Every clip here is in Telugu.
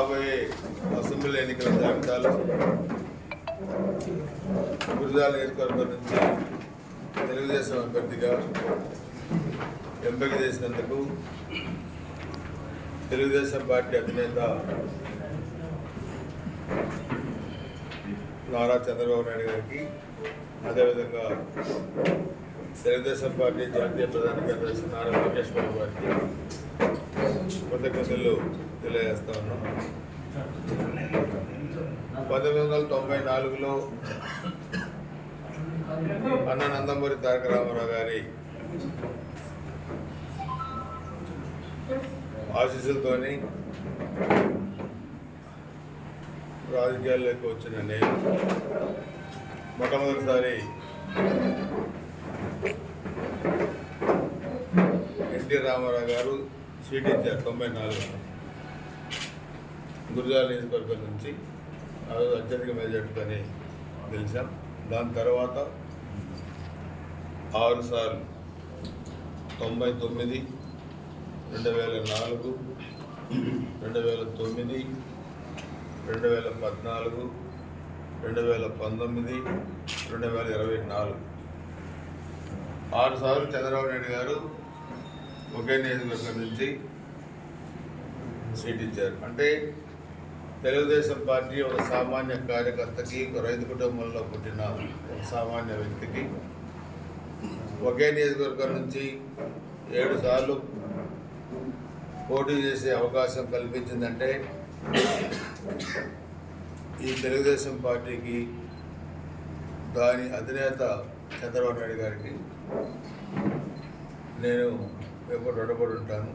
రాబోయే అసెంబ్లీ ఎన్నికల జాబితాలో గురిజాల నియోజకవర్గం నుంచి తెలుగుదేశం అభ్యర్థిగా ఎంపిక చేసినందుకు తెలుగుదేశం పార్టీ అధినేత నారా చంద్రబాబు నాయుడు గారికి అదేవిధంగా తెలుగుదేశం పార్టీ జాతీయ ప్రధాన కార్యదర్శి నారా లోకేష్ బాబు గారికి కృతజ్ఞతలు తెలియజేస్తా ఉన్నాం. పంతొమ్మిది వందల తొంభై నాలుగులో అన్న నందమూరి తారక రామారావు గారి ఆశీస్సులతోని రాజకీయాల్లోకి వచ్చిన నేను మొట్టమొదటిసారి ఎన్టీ రామారావు గారు సీట్ ఇచ్చారు తొంభై నాలుగు. గురుజాల నియోజకవర్గం నుంచి ఆ రోజు అత్యధిక మెజార్టీతోని గెలిచాం. దాని తర్వాత ఆరు సార్లు తొంభై తొమ్మిది రెండు వేల నాలుగు రెండు వేల తొమ్మిది రెండు వేల పద్నాలుగు రెండు వేల పంతొమ్మిది రెండు వేల ఇరవై నాలుగు. ఆరు సార్లు చంద్రబాబు నాయుడు గారు ఒకే నియోజకవర్గం నుంచి సీట్ ఇచ్చారు. అంటే తెలుగుదేశం పార్టీ ఒక సామాన్య కార్యకర్తకి ఒక రైతు కుటుంబంలో పుట్టిన ఒక సామాన్య వ్యక్తికి ఒకే నియోజకవర్గం నుంచి ఏడు సార్లు పోటీ చేసే అవకాశం కల్పించిందంటే ఈ తెలుగుదేశం పార్టీకి దాని అధినేత చంద్రబాబు నాయుడు గారికి నేను ఎప్పుడు రుణపడి ఉంటాను.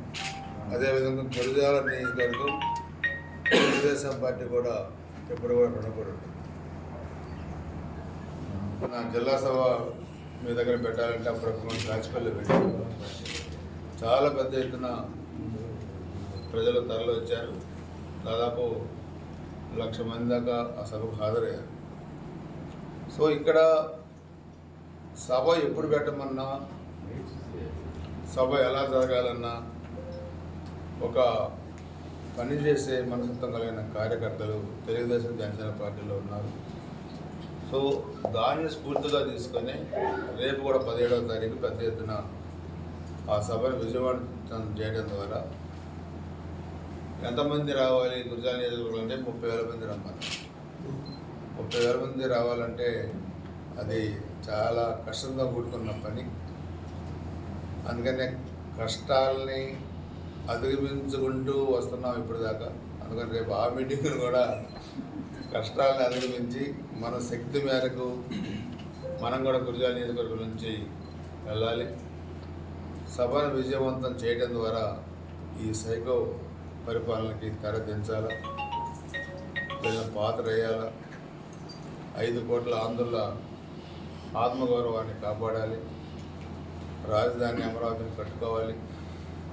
అదేవిధంగా గురుజాల నియోజకవర్గం తెలుగుదేశం పార్టీ కూడా ఎప్పుడు కూడా రుణపడి ఉంటుంది. నా జిల్లా సభ మీ దగ్గర పెట్టాలంటే అప్పుడప్పుడు రాజపల్లి పెట్టాను చాలా పెద్ద ఎత్తున ప్రజలు తరలి వచ్చారు. దాదాపు లక్ష మంది దాకా ఆ సభకు హాజరయ్యారు. సో ఇక్కడ సభ ఎప్పుడు పెట్టమన్నా సభ ఎలా జరగాలన్నా ఒక పనిచేసే మనసత్వం కలిగిన కార్యకర్తలు తెలుగుదేశం జనసేన పార్టీలో ఉన్నారు. సో దాన్ని స్ఫూర్తిగా తీసుకొని రేపు కూడా పదిహేడవ తారీఖు పెద్ద ఎత్తున ఆ సభను విజయవంతం చేయడం ద్వారా ఎంతమంది రావాలి? గురిజాల నియోజకవర్గం అంటే ముప్పై వేల మంది రమ్మాలి ముప్పై వేల మంది రావాలంటే అది చాలా కష్టంగా కూడుకున్న పని. అందుకనే కష్టాలని అధిగమించుకుంటూ వస్తున్నాం ఇప్పటిదాకా. అందుకని రేపు ఆ మీటింగ్ను కూడా కష్టాలను అధిగమించి మన శక్తి మేరకు మనం కూడా గురుజాల నియోజకవర్గం నుంచి వెళ్ళాలి. సభను విజయవంతం చేయడం ద్వారా ఈ సైకో పరిపాలనకి తెరదించాలా లేదా పాత్ర వేయాలా? ఐదు కోట్ల ఆంధ్రుల ఆత్మగౌరవాన్ని కాపాడాలి. రాజధాని అమరావతిని కట్టుకోవాలి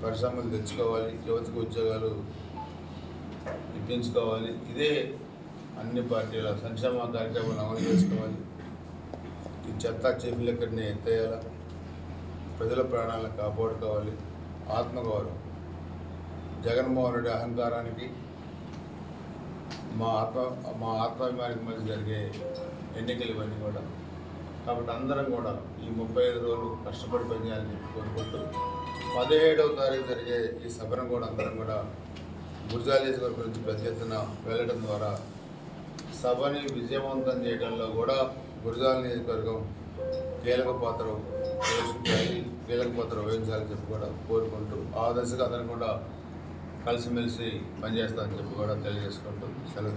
పరిశ్రమలు తెచ్చుకోవాలి యువతకు ఉద్యోగాలు ఇప్పించుకోవాలి. ఇదే అన్ని పార్టీల సంక్షేమ కార్యక్రమాలు అమలు చేసుకోవాలి. ఈ చెత్త చీపులెక్కడిని ఎత్తేయాలా? ప్రజల ప్రాణాలను కాపాడుకోవాలి. ఆత్మగౌరవం. జగన్మోహన్ రెడ్డి అహంకారానికి మా ఆత్మ మా ఆత్మాభిమానికి మధ్య జరిగే ఎన్నికలు ఇవన్నీ కూడా కాబట్టి అందరం కూడా ఈ ముప్పై ఐదు రోజులు కష్టపడి పనిచేయాలని చెప్పి కోరుకుంటూ పదిహేడవ తారీఖు జరిగే ఈ సభను కూడా అందరం కూడా గుర్జాలేశ్వరం గురించి పెద్ద ఎత్తున వెళ్ళడం ద్వారా సభని విజయవంతం చేయడంలో కూడా గురజాల నియోజకవర్గం కీలక పాత్ర పోషించాలి కీలక పాత్ర వహించాలని చెప్పి కూడా కోరుకుంటూ ఆ దశగా అందరం కూడా కలిసిమెలిసి పనిచేస్తామని చెప్పి కూడా తెలియజేసుకుంటూ సెలవు